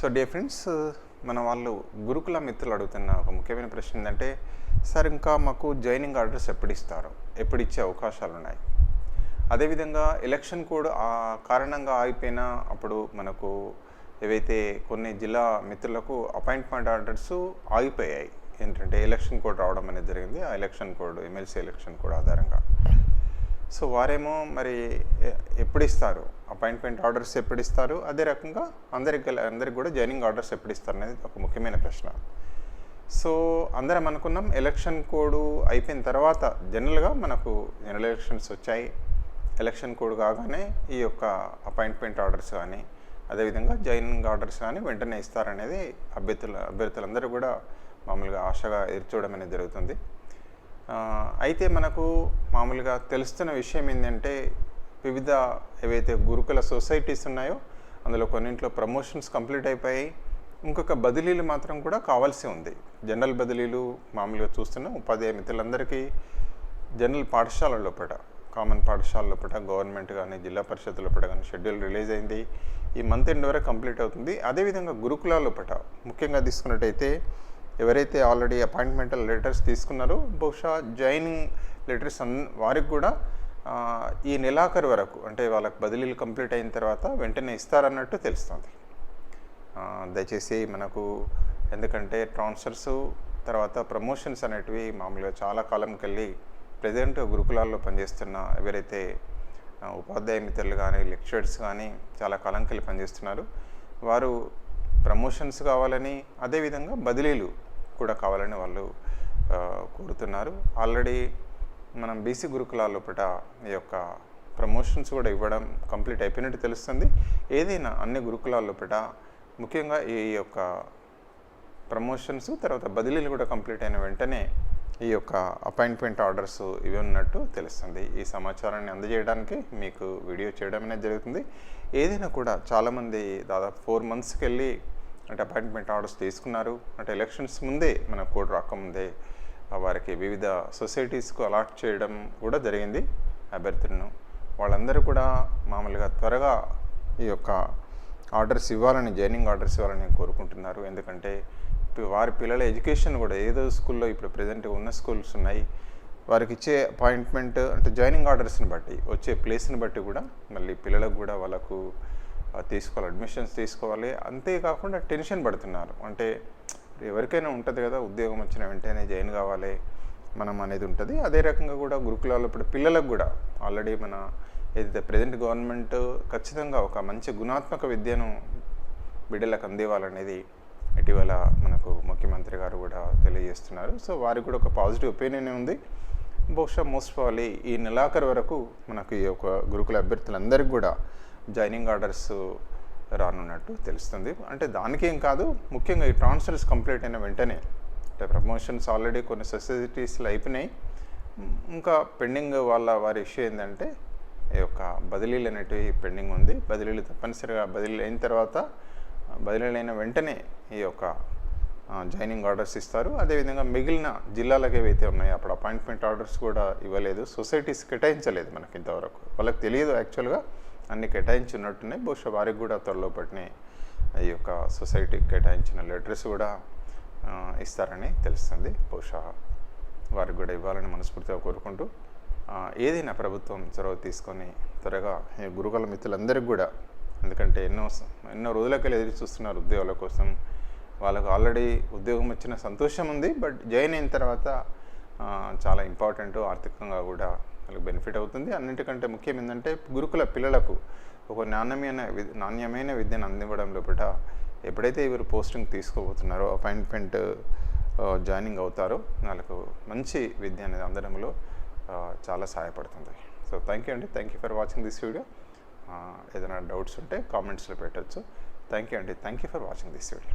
So day friends మన వాళ్ళు గురుకుల మిత్రులు అడుగుతున్న ఒక ముఖ్యమైన ప్రశ్న ఏంటంటే సార్ ఇంకా మాకు జాయినింగ్ ఆర్డర్స్ ఎప్పుడు ఇస్తారు ఎప్పుడు ఇచ్చే అవకాశాలు ఉన్నాయి అదేవిధంగా ఎలక్షన్ కోడ్ ఆ కారణంగా ఆగిపోయినా అప్పుడు మనకు ఏవైతే కొన్ని జిల్లా మిత్రులకు అపాయింట్మెంట్ ఆర్డర్స్ ఆగిపోయాయి. ఏంటంటే ఎలక్షన్ కోడ్ రావడం అనేది జరిగింది. ఆ election code MLC election code ఆధారంగా. సో వారేమో మరి ఎప్పుడు ఇస్తారు అపాయింట్మెంట్ ఆర్డర్స్ ఎప్పుడు ఇస్తారు అదే రకంగా అందరికి అందరికి కూడా జాయినింగ్ ఆర్డర్స్ ఎప్పుడు ఇస్తారు అనేది ఒక ముఖ్యమైన ప్రశ్న. సో అందరం అనుకున్నాం ఎలక్షన్ కోడ్ అయిపోయిన తర్వాత జనరల్గా మనకు జనరల్ ఎలక్షన్స్ వచ్చాయి. ఎలక్షన్ కోడ్ కాగానే ఈ యొక్క అపాయింట్మెంట్ ఆర్డర్స్ కానీ అదేవిధంగా జాయినింగ్ ఆర్డర్స్ కానీ వెంటనే ఇస్తారనేది అభ్యర్థుల అభ్యర్థులందరూ కూడా మామూలుగా ఆశగా ఎదుర్చోవడం అనేది జరుగుతుంది. అయితే మనకు మామూలుగా తెలుస్తున్న విషయం ఏంటంటే వివిధ ఏవైతే గురుకుల సొసైటీస్ ఉన్నాయో అందులో కొన్నింట్లో ప్రమోషన్స్ కంప్లీట్ అయిపోయాయి ఇంకొక బదిలీలు మాత్రం కూడా కావాల్సి ఉంది. జనరల్ బదిలీలు మామూలుగా చూస్తున్న ఉపాధ్యాయ మిత్రులందరికీ జనరల్ పాఠశాల లోపల కామన్ పాఠశాల లోపల గవర్నమెంట్ కానీ జిల్లా పరిషత్ లోపల కానీ షెడ్యూల్ రిలీజ్ అయింది. ఈ మంత్ ఎండ్ వరకు కంప్లీట్ అవుతుంది. అదేవిధంగా గురుకులాల లోపల ముఖ్యంగా తీసుకున్నట్టయితే ఎవరైతే ఆల్రెడీ అపాయింట్మెంట్ లెటర్స్ తీసుకున్నారో బహుశా జాయినింగ్ లెటర్స్ అన్ వారికి కూడా ఈ నెలాఖరు వరకు అంటే వాళ్ళకి బదిలీలు కంప్లీట్ అయిన తర్వాత వెంటనే ఇస్తారన్నట్టు తెలుస్తుంది. దయచేసి మనకు ఎందుకంటే ట్రాన్స్ఫర్స్ తర్వాత ప్రమోషన్స్ అనేటివి మామూలుగా చాలా కాలంకి వెళ్ళి ప్రజెంట్ గురుకులాల్లో పనిచేస్తున్న ఎవరైతే ఉపాధ్యాయ మిత్రులు కానీ లెక్చరర్స్ కానీ చాలా కాలంకి వెళ్ళి పనిచేస్తున్నారు వారు ప్రమోషన్స్ కావాలని అదేవిధంగా బదిలీలు కూడా కావాలని వాళ్ళు కోరుతున్నారు. ఆల్రెడీ మనం బీసీ గురుకులాల లోపల ఈ యొక్క ప్రమోషన్స్ కూడా ఇవ్వడం కంప్లీట్ అయిపోయినట్టు తెలుస్తుంది. ఏదైనా అన్ని గురుకులాల లోపల ముఖ్యంగా ఈ యొక్క ప్రమోషన్స్ తర్వాత బదిలీలు కూడా కంప్లీట్ అయిన వెంటనే ఈ యొక్క అపాయింట్మెంట్ ఆర్డర్స్ ఇవి ఉన్నట్టు తెలుస్తుంది. ఈ సమాచారాన్ని అందజేయడానికి మీకు వీడియో చేయడం అనేది జరుగుతుంది. ఏదైనా కూడా చాలామంది దాదాపు ఫోర్ మంత్స్కి వెళ్ళి అంటే అపాయింట్మెంట్ ఆర్డర్స్ తీసుకున్నారు. అంటే ఎలక్షన్స్ ముందే మన కోడ్ రాకముందే వారికి వివిధ సొసైటీస్కు అలాట్ చేయడం కూడా జరిగింది అభ్యర్థులను. వాళ్ళందరూ కూడా మామూలుగా త్వరగా ఈ యొక్క ఆర్డర్స్ ఇవ్వాలని జాయినింగ్ ఆర్డర్స్ ఇవ్వాలని కోరుకుంటున్నారు. ఎందుకంటే వారి పిల్లల ఎడ్యుకేషన్ కూడా ఏదో స్కూల్లో ఇప్పుడు ప్రజెంట్ ఉన్న స్కూల్స్ ఉన్నాయి. వారికి ఇచ్చే అపాయింట్మెంట్ అంటే జాయినింగ్ ఆర్డర్స్ని బట్టి వచ్చే ప్లేస్ని బట్టి కూడా మళ్ళీ పిల్లలకు కూడా వాళ్ళకు తీసుకోవాలి అడ్మిషన్స్ తీసుకోవాలి. అంతేకాకుండా టెన్షన్ పడుతున్నారు. అంటే ఎవరికైనా ఉంటుంది కదా ఉద్యోగం వచ్చిన వెంటనే జాయిన్ కావాలి మనం అనేది ఉంటుంది. అదే రకంగా కూడా గురుకులాల్లో ఇప్పుడు పిల్లలకు కూడా ఆల్రెడీ మన ఏదైతే ప్రజెంట్ గవర్నమెంట్ ఖచ్చితంగా ఒక మంచి గుణాత్మక విద్యను బిడ్డలకు అందివ్వాలనేది ఇటీవల మనకు ముఖ్యమంత్రి గారు కూడా తెలియజేస్తున్నారు. సో వారికి కూడా ఒక పాజిటివ్ ఒపీనియన్ ఉంది. బహుశా మోస్ట్ ప్రాబ్లీ ఈ నెలాఖరు వరకు మనకు ఈ యొక్క గురుకుల అభ్యర్థులందరికీ కూడా జాయినింగ్ ఆర్డర్స్ రానున్నట్టు తెలుస్తుంది. అంటే దానికేం కాదు ముఖ్యంగా ఈ ట్రాన్స్ఫర్స్ కంప్లీట్ అయిన వెంటనే అంటే ప్రమోషన్స్ ఆల్రెడీ కొన్ని సొసైటీస్లో అయిపోయినాయి. ఇంకా పెండింగ్ వాళ్ళ వారి ఇష్యూ ఏంటంటే ఈ యొక్క బదిలీలు అనేటివి పెండింగ్ ఉంది. బదిలీలు తప్పనిసరిగా బదిలీలు అయిన తర్వాత బదిలీలు అయిన వెంటనే ఈ యొక్క జాయినింగ్ ఆర్డర్స్ ఇస్తారు. అదేవిధంగా మిగిలిన జిల్లాలకు ఏవైతే ఉన్నాయో అప్పుడు అపాయింట్మెంట్ ఆర్డర్స్ కూడా ఇవ్వలేదు. సొసైటీస్ కేటాయించలేదు మనకి ఇంతవరకు. వాళ్ళకి తెలియదు యాక్చువల్గా. అన్ని కేటాయించి ఉన్నట్టున్నాయి బహుశా వారికి కూడా త్వరలో పట్టిన ఈ యొక్క సొసైటీకి కేటాయించిన లెటర్స్ కూడా ఇస్తారని తెలుస్తుంది. బహుశా వారికి కూడా ఇవ్వాలని మనస్ఫూర్తిగా కోరుకుంటూ ఏదైనా ప్రభుత్వం చొరవ తీసుకొని త్వరగా ఈ గురుకుల మిత్రులందరికీ కూడా ఎందుకంటే ఎన్నో ఎన్నో రోజులకెళ్ళి ఎదురు చూస్తున్నారు ఉద్యోగాల కోసం. వాళ్ళకు ఆల్రెడీ ఉద్యోగం వచ్చిన సంతోషం ఉంది బట్ జాయిన్ అయిన తర్వాత చాలా ఇంపార్టెంట్ ఆర్థికంగా కూడా వాళ్ళకి బెనిఫిట్ అవుతుంది. అన్నిటికంటే ముఖ్యం ఏంటంటే గురుకుల పిల్లలకు ఒక నాణ్యమైన నాణ్యమైన విద్యను అందివ్వడం లోపల ఎప్పుడైతే వీరు పోస్టింగ్ తీసుకోబోతున్నారో అపాయింట్మెంట్ జాయినింగ్ అవుతారో వాళ్ళకు మంచి విద్య అనేది అందడంలో చాలా సహాయపడుతుంది. సో థ్యాంక్ యూ అండి. Thank you for watching this video ఏదైనా డౌట్స్ ఉంటే కామెంట్స్లో పెట్టచ్చు. థ్యాంక్ యూ అండి. Thank you for watching this video